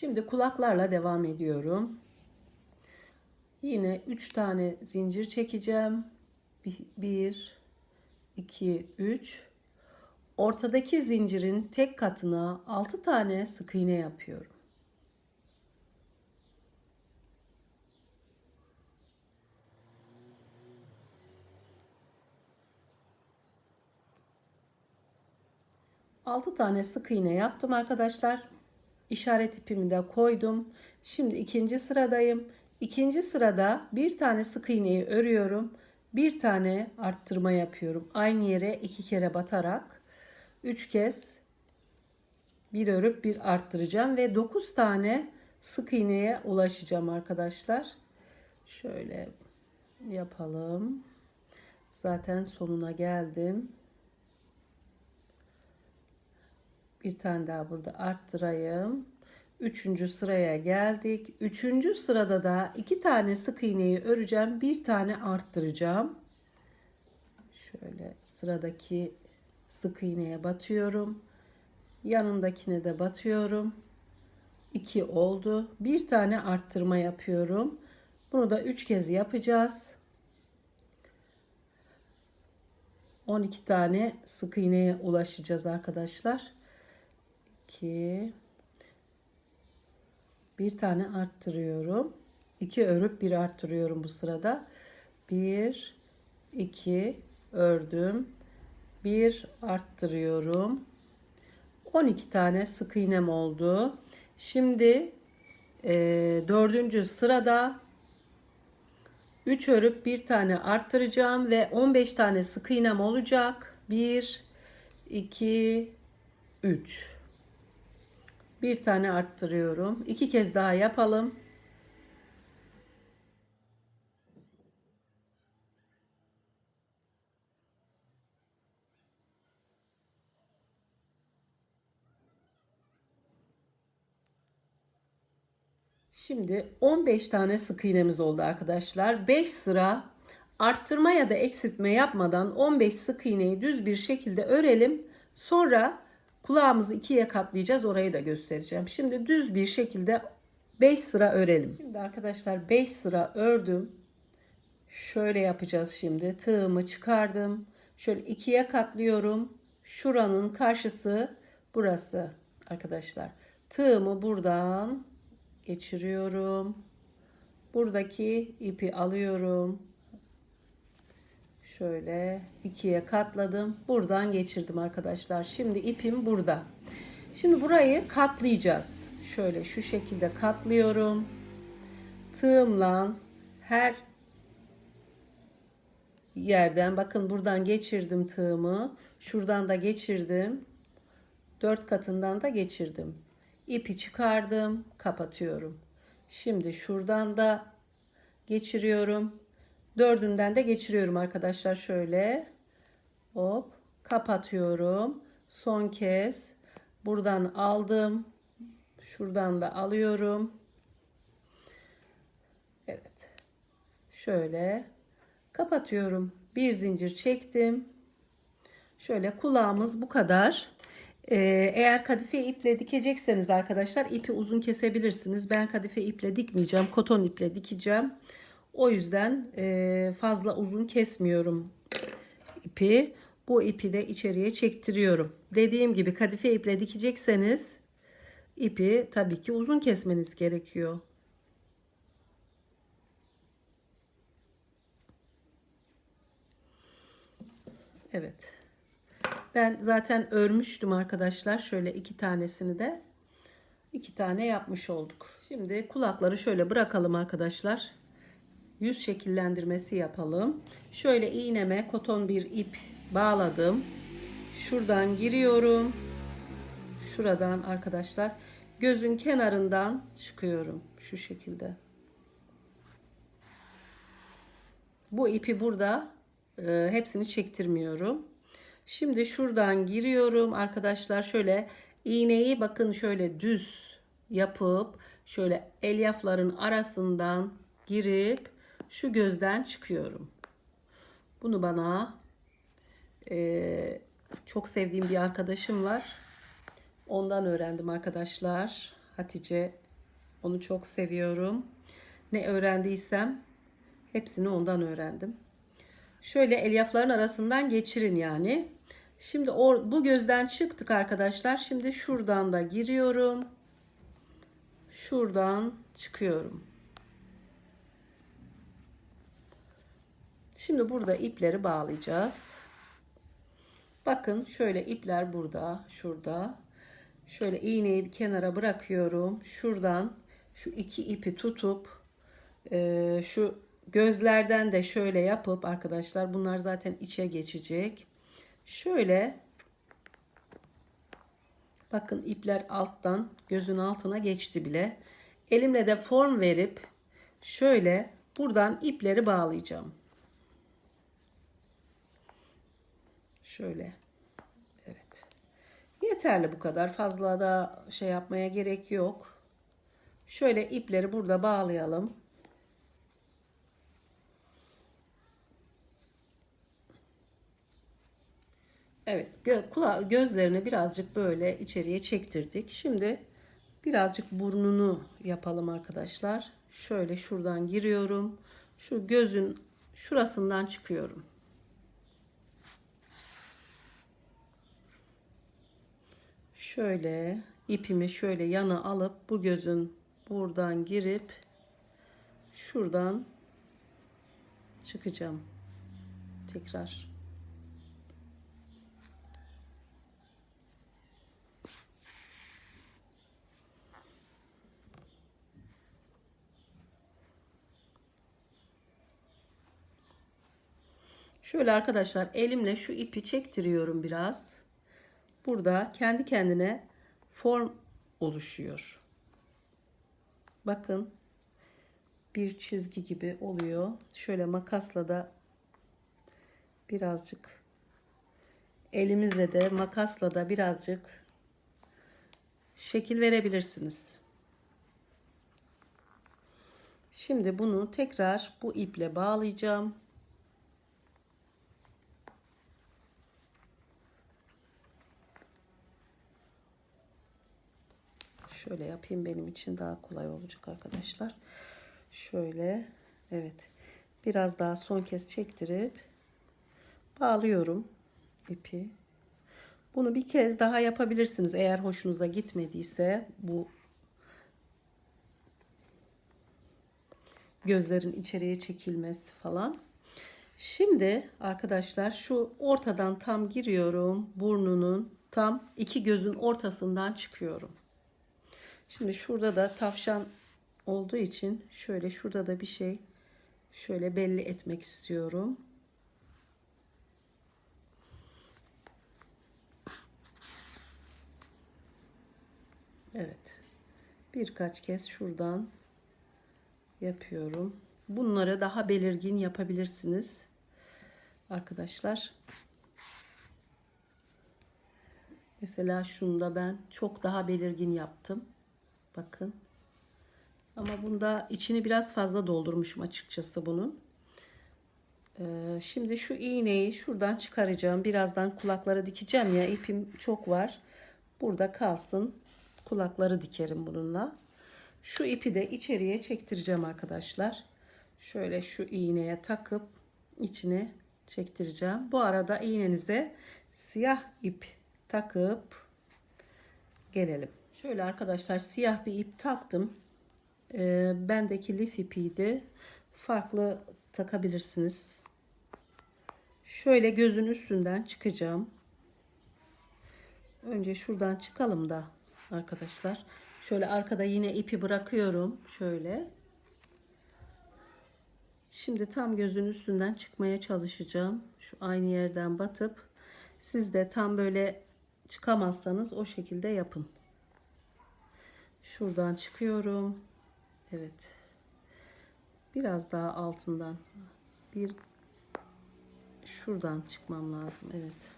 Şimdi kulaklarla devam ediyorum. Yine 3 tane zincir çekeceğim. 1 2 3 Ortadaki zincirin tek katına 6 tane sık iğne yapıyorum. Altı tane sık iğne yaptım arkadaşlar. İşaret ipimi de koydum. Şimdi ikinci sıradayım. İkinci sırada bir tane sık iğneyi örüyorum. Bir tane arttırma yapıyorum. Aynı yere iki kere batarak. Üç kez bir örüp bir arttıracağım ve 9 tane sık iğneye ulaşacağım arkadaşlar. Şöyle yapalım. Zaten sonuna geldim. Bir tane daha burada arttırayım. Üçüncü sıraya geldik. Üçüncü sırada da iki tane sık iğneyi öreceğim. Bir tane arttıracağım. Şöyle sıradaki sık iğneye batıyorum. Yanındakine de batıyorum. 2 oldu. Bir tane arttırma yapıyorum. Bunu da 3 kez yapacağız. 12 tane sık iğneye ulaşacağız arkadaşlar. 2 bir tane arttırıyorum. 2 örüp bir arttırıyorum bu sırada. 1 2 ördüm. 1 arttırıyorum. 12 tane sık iğnem oldu. Şimdi e, dördüncü sırada 3 örüp bir tane arttıracağım ve 15 tane sık iğnem olacak. 1 2 3 bir tane arttırıyorum. İki kez daha yapalım. Şimdi 15 tane sık iğnemiz oldu arkadaşlar. 5 sıra arttırma ya da eksiltme yapmadan 15 sık iğneyi düz bir şekilde örelim. Sonra kulağımızı ikiye katlayacağız. Orayı da göstereceğim. Şimdi düz bir şekilde 5 sıra örelim. Şimdi arkadaşlar 5 sıra ördüm. Şöyle yapacağız şimdi. Tığımı çıkardım. Şöyle ikiye katlıyorum. Şuranın karşısı burası arkadaşlar. Tığımı buradan geçiriyorum. Buradaki ipi alıyorum. Şöyle ikiye katladım. Buradan geçirdim arkadaşlar. Şimdi ipim burada. Şimdi burayı katlayacağız. Şöyle şu şekilde katlıyorum. Tığımla her yerden bakın buradan geçirdim tığımı. Şuradan da geçirdim. Dört katından da geçirdim. İpi çıkardım, kapatıyorum. Şimdi şuradan da geçiriyorum. Dördünden de geçiriyorum arkadaşlar şöyle. Hop kapatıyorum. Son kez buradan aldım. Şuradan da alıyorum. Evet. Şöyle kapatıyorum. Bir zincir çektim. Şöyle kulağımız bu kadar. Ee, eğer kadife iple dikecekseniz arkadaşlar ipi uzun kesebilirsiniz. Ben kadife iple dikmeyeceğim. Koton iple dikeceğim. O yüzden e, fazla uzun kesmiyorum ipi. Bu ipi de içeriye çektiriyorum. Dediğim gibi kadife iple dikecekseniz ipi tabii ki uzun kesmeniz gerekiyor. Evet. Ben zaten örmüştüm arkadaşlar. Şöyle iki tanesini de iki tane yapmış olduk. Şimdi kulakları şöyle bırakalım arkadaşlar. Yüz şekillendirmesi yapalım. Şöyle iğneme koton bir ip bağladım. Şuradan giriyorum. Şuradan arkadaşlar gözün kenarından çıkıyorum şu şekilde. Bu ipi burada e, hepsini çektirmiyorum. Şimdi şuradan giriyorum arkadaşlar şöyle iğneyi bakın şöyle düz yapıp şöyle elyafların arasından girip şu gözden çıkıyorum. Bunu bana e, çok sevdiğim bir arkadaşım var. Ondan öğrendim arkadaşlar. Hatice Onu çok seviyorum. Ne öğrendiysem hepsini ondan öğrendim. Şöyle elyafların arasından geçirin yani. Şimdi or, bu gözden çıktık arkadaşlar. Şimdi şuradan da giriyorum. Şuradan çıkıyorum. Şimdi burada ipleri bağlayacağız. Bakın şöyle ipler burada, şurada. Şöyle iğneyi bir kenara bırakıyorum. Şuradan şu iki ipi tutup e, şu gözlerden de şöyle yapıp arkadaşlar bunlar zaten içe geçecek. Şöyle bakın ipler alttan gözün altına geçti bile. Elimle de form verip şöyle buradan ipleri bağlayacağım. Şöyle. Evet. Yeterli bu kadar. Fazla da şey yapmaya gerek yok. Şöyle ipleri burada bağlayalım. Evet, gö kula gözlerini birazcık böyle içeriye çektirdik. Şimdi birazcık burnunu yapalım arkadaşlar. Şöyle şuradan giriyorum. Şu gözün şurasından çıkıyorum. Şöyle ipimi şöyle yana alıp bu gözün buradan girip şuradan çıkacağım. Tekrar. Şöyle arkadaşlar elimle şu ipi çektiriyorum biraz. Burada kendi kendine form oluşuyor. Bakın bir çizgi gibi oluyor. Şöyle makasla da birazcık elimizle de makasla da birazcık şekil verebilirsiniz. Şimdi bunu tekrar bu iple bağlayacağım. Şöyle yapayım benim için daha kolay olacak arkadaşlar. Şöyle evet. Biraz daha son kez çektirip bağlıyorum ipi. Bunu bir kez daha yapabilirsiniz eğer hoşunuza gitmediyse bu gözlerin içeriye çekilmesi falan. Şimdi arkadaşlar şu ortadan tam giriyorum. Burnunun tam iki gözün ortasından çıkıyorum. Şimdi şurada da tavşan olduğu için şöyle şurada da bir şey şöyle belli etmek istiyorum. Evet. Birkaç kez şuradan yapıyorum. Bunları daha belirgin yapabilirsiniz. Arkadaşlar. Mesela şunu da ben çok daha belirgin yaptım. Bakın. Ama bunda içini biraz fazla doldurmuşum açıkçası bunun. Ee, şimdi şu iğneyi şuradan çıkaracağım. Birazdan kulakları dikeceğim ya. ipim çok var. Burada kalsın. Kulakları dikerim bununla. Şu ipi de içeriye çektireceğim arkadaşlar. Şöyle şu iğneye takıp içine çektireceğim. Bu arada iğnenize siyah ip takıp gelelim. Şöyle arkadaşlar siyah bir ip taktım. Ee, bendeki lif ipiydi. Farklı takabilirsiniz. Şöyle gözün üstünden çıkacağım. Önce şuradan çıkalım da arkadaşlar. Şöyle arkada yine ipi bırakıyorum. Şöyle. Şimdi tam gözün üstünden çıkmaya çalışacağım. Şu aynı yerden batıp siz de tam böyle çıkamazsanız o şekilde yapın. Şuradan çıkıyorum. Evet. Biraz daha altından. Bir şuradan çıkmam lazım. Evet.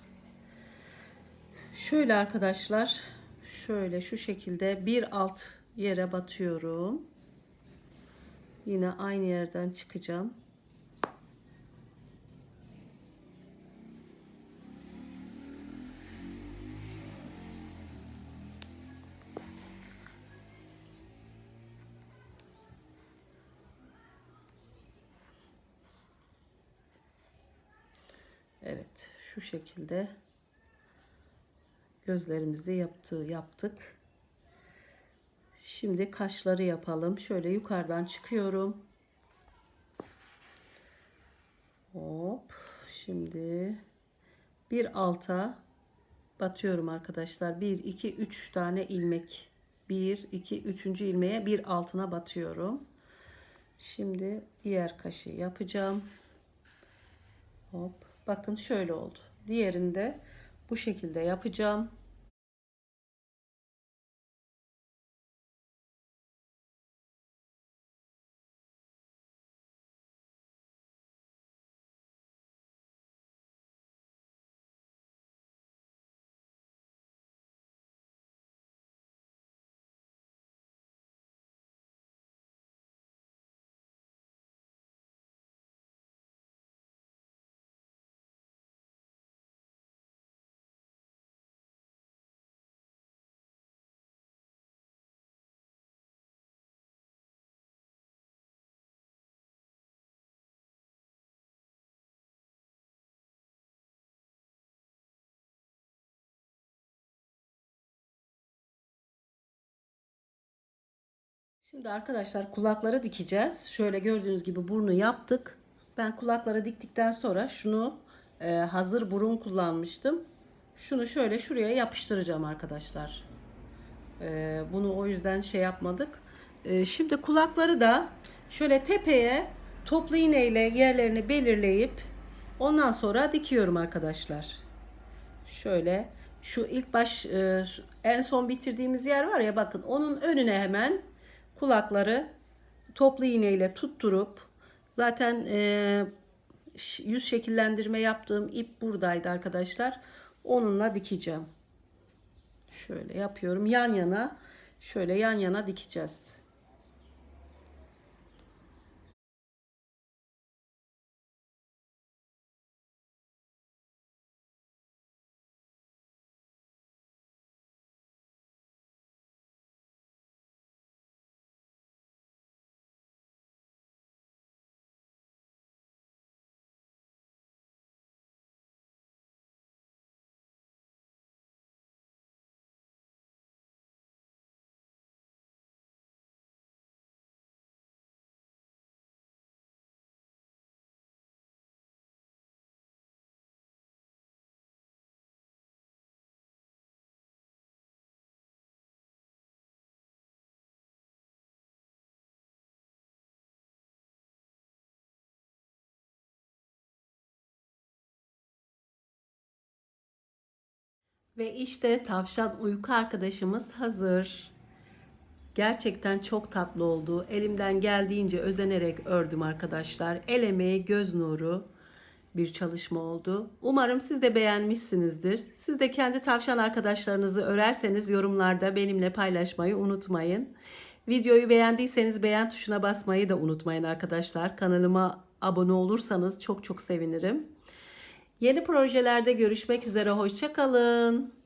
Şöyle arkadaşlar. Şöyle şu şekilde bir alt yere batıyorum. Yine aynı yerden çıkacağım. Şekilde gözlerimizi yaptı, yaptık. Şimdi kaşları yapalım. Şöyle yukarıdan çıkıyorum. Hop. Şimdi bir alta batıyorum arkadaşlar. 1 2 3 tane ilmek. 1 2 3. ilmeğe bir altına batıyorum. Şimdi diğer kaşı yapacağım. Hop. Bakın şöyle oldu. Diğerinde bu şekilde yapacağım. Şimdi arkadaşlar kulakları dikeceğiz. Şöyle gördüğünüz gibi burnu yaptık. Ben kulakları diktikten sonra şunu e, hazır burun kullanmıştım. Şunu şöyle şuraya yapıştıracağım arkadaşlar. E, bunu o yüzden şey yapmadık. E, şimdi kulakları da şöyle tepeye toplu iğneyle yerlerini belirleyip ondan sonra dikiyorum arkadaşlar. Şöyle şu ilk baş e, en son bitirdiğimiz yer var ya bakın onun önüne hemen kulakları toplu iğneyle tutturup zaten e, yüz şekillendirme yaptığım ip buradaydı arkadaşlar. Onunla dikeceğim. Şöyle yapıyorum. Yan yana şöyle yan yana dikeceğiz. Ve işte tavşan uyku arkadaşımız hazır. Gerçekten çok tatlı oldu. Elimden geldiğince özenerek ördüm arkadaşlar. El emeği, göz nuru bir çalışma oldu. Umarım siz de beğenmişsinizdir. Siz de kendi tavşan arkadaşlarınızı örerseniz yorumlarda benimle paylaşmayı unutmayın. Videoyu beğendiyseniz beğen tuşuna basmayı da unutmayın arkadaşlar. Kanalıma abone olursanız çok çok sevinirim. Yeni projelerde görüşmek üzere. Hoşçakalın.